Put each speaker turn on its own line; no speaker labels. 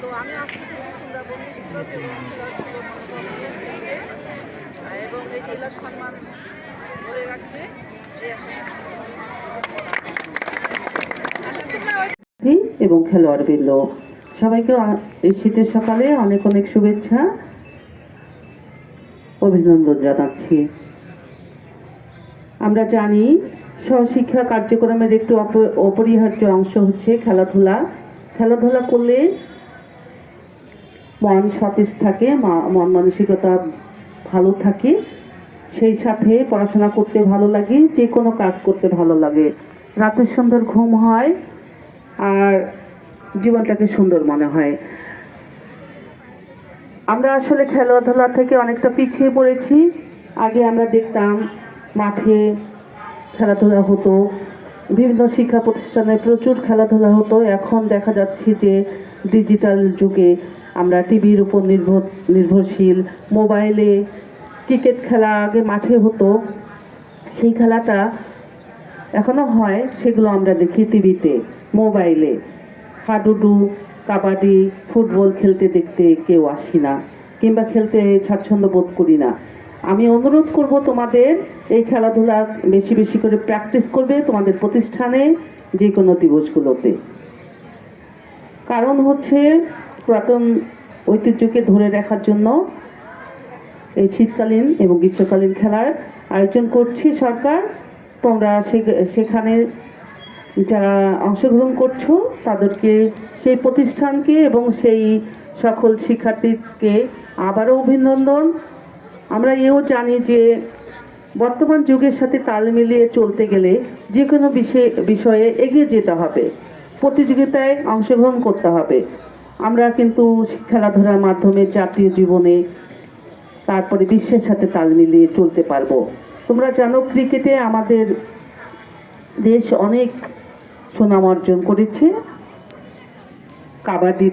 তো আমি বিপ্লব এবং এবং এই জেলার সম্মান ধরে রাখবে এই আশা
প্রার্থী এবং সবাইকে এই শীতের সকালে অনেক অনেক শুভেচ্ছা, অভিনন্দন জানাচ্ছি। আমরা জানি সহশিক্ষা কার্যক্রমের একটি অপ- অপরিহার্য অংশ হচ্ছে খেলাধুলা। খেলাধুলা করলে মন সতেজ থাকে মন মানসিকতা ভালো থাকে। সেই সাথে পড়াশোনা করতে ভালো লাগে যে কোনো কাজ করতে ভালো লাগে। রাতের সুন্দর ঘুম হয় আর জীবনটাকে সুন্দর মনে হয়। আমরা আসলে খেলাধুলা থেকে অনেকটা পিছিয়ে পড়েছি। আগে আমরা দেখতাম মাঠে খেলাধুলা হতো। বিভিন্ন শিক্ষা প্রতিষ্ঠানে প্রচুর খেলাধুলা হতো। এখন দেখা যাচ্ছে যে ডিজিটাল যুগে আমরা টিভির উপর নির্ভর, নির্ভরশীল। মোবাইলে ক্রিকেট খেলা আগে মাঠে হতো। সেই খেলাটা এখনও হয়, সেগুলো আমরা দেখি টিভিতে মোবাইলে। হাডুডু, কাবাডি, ফুটবল খেলতে দেখতে কেউ আসি না, কিংবা খেলতে স্বাচ্ছন্দ্য বোধ করি না। আমি অনুরোধ করব তোমাদের এই খেলাধুলা বেশি বেশি করে প্র্যাকটিস করবে তোমাদের প্রতিষ্ঠানে যে কোনো দিবসগুলোতে। কারণ হচ্ছে পুরাতন ঐতিহ্যকে ধরে রাখার জন্য এই শীতকালীন এবং গ্রীষ্মকালীন খেলার আয়োজন করছি সরকার। তোমরা সেখানে যারা অংশগ্রহণ করছ তাদেরকে সেই প্রতিষ্ঠানকে এবং সেই সকল শিক্ষার্থীকে আবারও অভিনন্দন। আমরা এও জানি যে বর্তমান যুগের সাথে তাল মিলিয়ে চলতে গেলে যে কোনো বিষয়ে বিষয়ে এগিয়ে যেতে হবে। প্রতিযোগিতায় অংশগ্রহণ করতে হবে। আমরা কিন্তু খেলাধুলার মাধ্যমে জাতীয় জীবনে তারপরে বিশ্বের সাথে তাল মিলিয়ে চলতে পারব। তোমরা জানো, ক্রিকেটে আমাদের দেশ অনেক সুনাম অর্জন করেছে। কাবাডি